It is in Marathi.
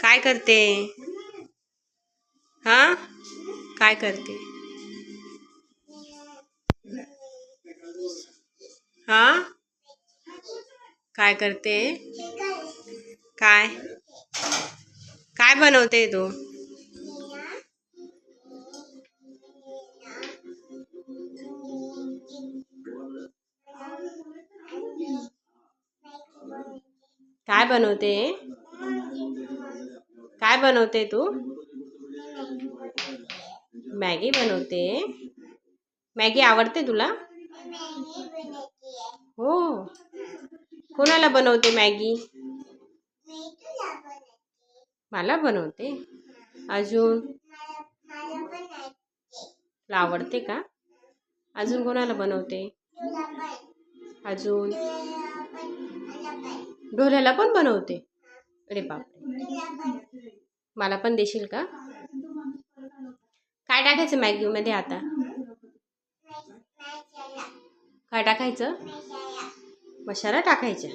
काय करते? हा? काय करते? हा? काय करते? काय? काय बनवते तू? काय बनवते? काय बनवते तू? मॅगी बनवते. मॅगी आवडते तुला? हो. कोणाला बनवते मॅगी? मला बनवते. अजून? तुला आवडते का? अजून कोणाला बनवते? अजून? ढोल्याला पण बनवते. अरे बापरे. मला पण देशील का? काय टाकायचं मॅगीमध्ये आता? काय टाकायचं? मसाला टाकायचा.